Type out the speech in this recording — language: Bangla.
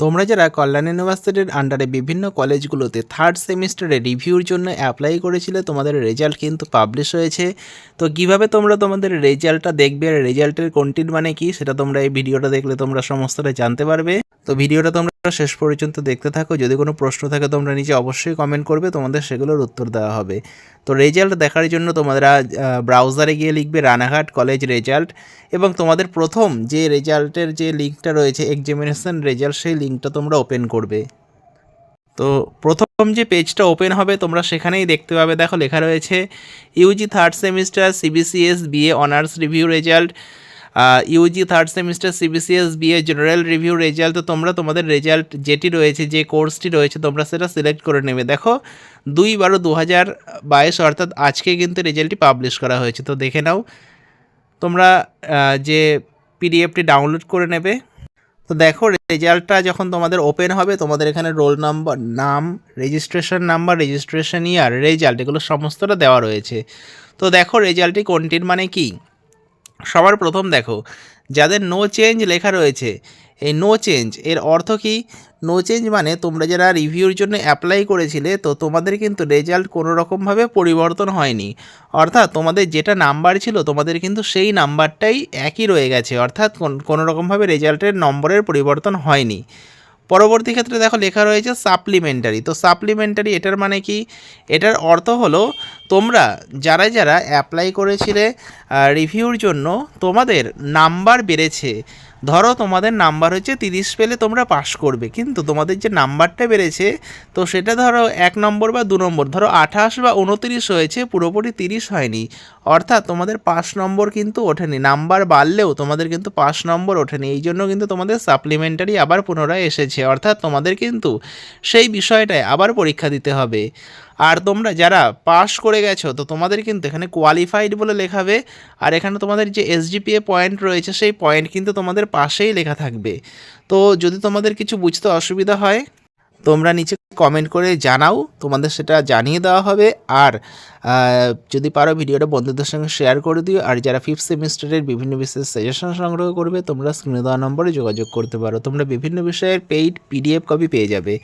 তোমরা যারা কল্যাণ ইউনিভার্সিটির আন্ডারে বিভিন্ন কলেজগুলোতে থার্ড সেমিস্টারে রিভিউর জন্য অ্যাপ্লাই করেছিলে, তোমাদের রেজাল্ট কিন্তু পাবলিশ হয়েছে। তো কীভাবে তোমরা তোমাদের রেজাল্টটা দেখবে আর রেজাল্টের কন্টেন্ট মানে কি, সেটা তোমরা এই ভিডিওটা দেখলে তোমরা সমস্তটা জানতে পারবে। তো ভিডিওটা তোমরা শেষ পর্যন্ত দেখতে থাকো। যদি কোনো প্রশ্ন থাকে, তোমরা নিচে অবশ্যই কমেন্ট করবে, তোমাদের সেগুলোর উত্তর দেওয়া হবে। তো রেজাল্ট দেখার জন্য তোমরা ব্রাউজারে গিয়ে লিখবে রানাঘাট কলেজ রেজাল্ট এবং তোমাদের প্রথম যে রেজাল্টের যে লিঙ্কটা রয়েছে এক্সামিনেশন রেজাল্ট সেই লিঙ্কটা তোমরা ওপেন করবে। তো প্রথম যে পেজটা ওপেন হবে, তোমরা সেখানেই দেখতে পাবে, দেখো লেখা রয়েছে UG third semester CBCS BA honours review result UG third semester CBCS BA general review result তো তোমরা তোমাদের রেজাল্ট যেটি রয়েছে, যে কোর্সটি রয়েছে, তোমরা সেটা সিলেক্ট করে নেবে। দেখো, দুই বারো দু হাজার বাইশ, অর্থাৎ আজকে কিন্তু রেজাল্টটি পাবলিশ করা হয়েছে। তো দেখে নাও, তোমরা যে পিডিএফটি ডাউনলোড করে নেবে। তো দেখো রেজাল্টটা যখন তোমাদের ওপেন হবে, তোমাদের এখানে রোল নাম্বার নাম registration number registration year result এগুলো সমস্তটা দেওয়া রয়েছে। তো দেখো রেজাল্টটি কোনটির মানে কি? সবার প্রথম দেখো, যাদের নো চেঞ্জ লেখা রয়েছে, এই নো চেঞ্জ এর অর্থ কি? নো চেঞ্জ মানে তোমরা যারা রিভিউর জন্য অ্যাপ্লাই করেছিলে, তো তোমাদের কিন্তু রেজাল্ট কোনো রকমভাবে পরিবর্তন হয়নি। অর্থাৎ তোমাদের যেটা নাম্বার ছিল, তোমাদের কিন্তু সেই নাম্বারটাই একই রয়ে গেছে, অর্থাৎ কোন- রকমভাবে রেজাল্টের নম্বরের পরিবর্তন হয়নি। পরবর্তী ক্ষেত্রে দেখো লেখা রয়েছে সাপ্লিমেন্টারি তো সাপ্লিমেন্টারি এটার মানে কি? এটার অর্থ হলো তোমরা যারা যারা অ্যাপ্লাই করেছিলে রিভিউর জন্য তোমাদের নাম্বার বেড়েছে। ধরো তোমাদের নাম্বার হচ্ছে তিরিশ পেলে তোমরা পাস করবে, কিন্তু তোমাদের যে নাম্বারটা বেড়েছে, তো সেটা ধরো এক নম্বর বা দু নম্বর, ধরো আঠাশ বা উনতিরিশ হয়েছে, পুরোপুরি তিরিশ হয়নি। অর্থাৎ তোমাদের পাঁচ নম্বর কিন্তু ওঠেনি, নাম্বার বাড়লেও তোমাদের কিন্তু পাঁচ নম্বর ওঠেনি, এই জন্য কিন্তু তোমাদের সাপ্লিমেন্টারি আবার পুনরায় এসেছে। অর্থাৎ তোমাদের কিন্তু সেই বিষয়টায় আবার পরীক্ষা দিতে হবে। আর তোমরা যারা পাস করে গেছো, তো তোমাদের কিন্তু এখানে কোয়ালিফাইড বলে লেখাবে, আর এখানে তোমাদের যে এসজিপিএ পয়েন্ট রয়েছে, সেই পয়েন্ট কিন্তু তোমাদের পাশেই লেখা থাকবে। তো যদি তোমাদের কিছু বুঝতে অসুবিধা হয়, তোমরা নিচে কমেন্ট করে জানাও, তোমাদের সেটা জানিয়ে দেওয়া হবে। আর যদি পারো ভিডিওটা বন্ধুদের সঙ্গে শেয়ার করে দিও। আর যারা ফিফথ সেমিস্টারের বিভিন্ন বিষয়ের সাজেশন সংগ্রহ করবে, তোমরা স্ক্রিনে দেওয়া নম্বরে যোগাযোগ করতে পারো। তোমরা বিভিন্ন বিষয়ের পেইড পিডিএফ কপি পেয়ে যাবে।